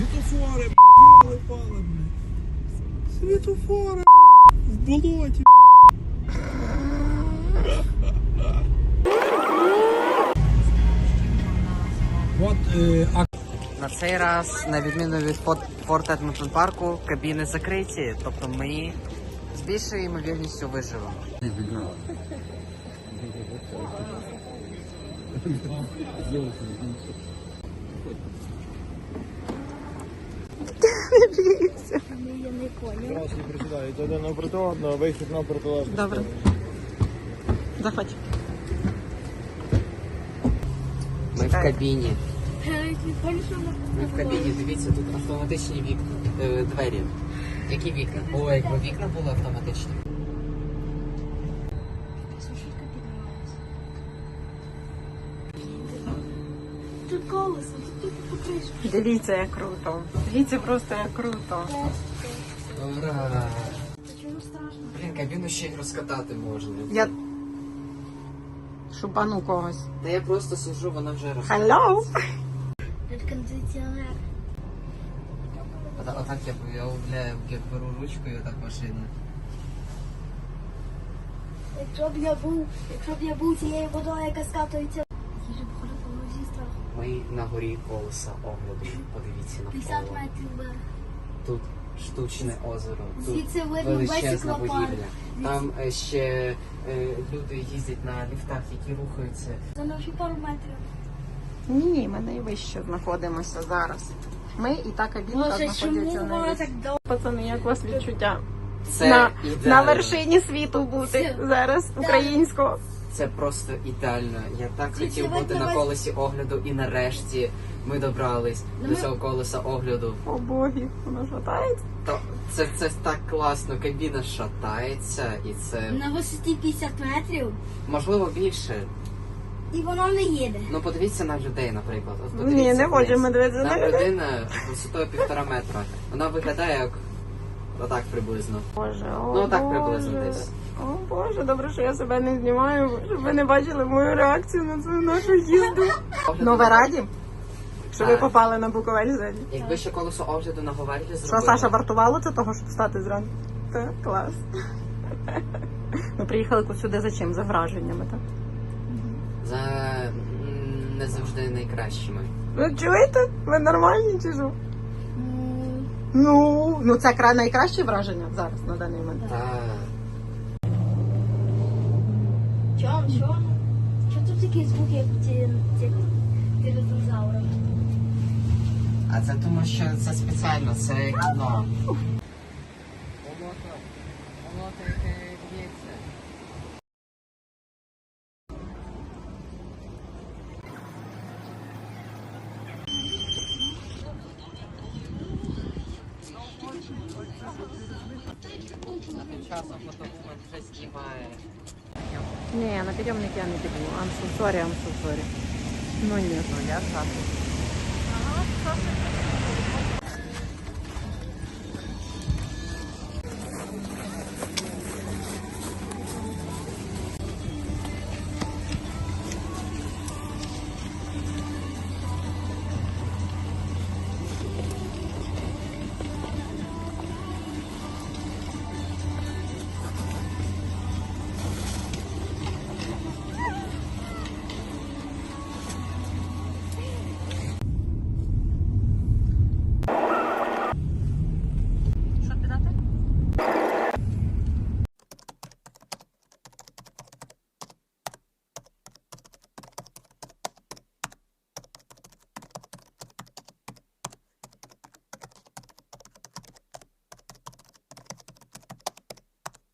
Світофори, б***ли пали, блядь. Світофори, в болоті. От, е, а На цей раз, на відміну від Форт, Форт Едмонтон парку, кабіни закриті, тобто ми з більшою ймовірністю виживемо. Раз не присідають, один напроти одного, вихід на протилежну. Добре. Заходь. Ми в кабіні. Ми в кабіні, дивіться, тут автоматичні вік... е, двері. Які вікна? О, якби вікна були автоматичні. Тут колесо, тут покришка. Дивіться, як круто. Дивіться просто, як круто. Ура! Блін, кабіну ще й розкатати можна. Я шупану когось. Та я просто сижу, вона вже розкатана. Hello! Тут кондиціонер. Отак, я, я уявляю, як беру ручку і отак машину. Якщо б я був, якщо б я був цією водою, яка скатується. Я походу по. Ми на горі колеса огляду. Подивіться 50 метрів вверх. Тут штучне озеро, тут Звідси видно весь величезна аквапарк. будівля. Там е, ще е, люди їздять на ліфтах, які рухаються. За наші пару метрів. Ні, ми найвище знаходимося зараз. Ми і та кабінка Може, чому вона на так довго? Пацани, як у вас відчуття? Це на, ідеально. на вершині світу бути зараз українського. Це просто ідеально. Я так Звідси хотів бути на колесі огляду, і нарешті ми добрались Ну, до ми- цього колеса огляду. О боги, воно шатається. То це, це так класно. Кабіна шатається, і це На висоті 50 метрів. можливо більше. І воно не їде. Ну подивіться на людей, наприклад. От Ні, не хочемо дивитися на людей. людина висотою півтора метра. Вона виглядає як отак приблизно. Боже, о Ну, так Боже. приблизно десь. О Боже, добре, що я себе не знімаю, щоб ви не бачили мою реакцію на цю нашу їзду. Ну ви раді? Що ви Так. попали на Буковель сьогодні? Якби ще колесо огляду на Говерлі Що зробили. Саша вартувало це того, щоб встати зранку? Так, клас. Ми приїхали сюди за чим? За враженнями, так? За м, не завжди найкращими. Ви чуєте? Ви нормальні чи що? Ну, ну це кра- найкраще враження зараз на даний момент. Чом, Чом, що? Що тут такі звуки, як ті- динозаврів? а це тому, що це спеціально, це кіно. Не, на перемник я не бегу. I'm so sorry, I'm so sorry. Ну нет. Ну я Саша. Ага, Саша.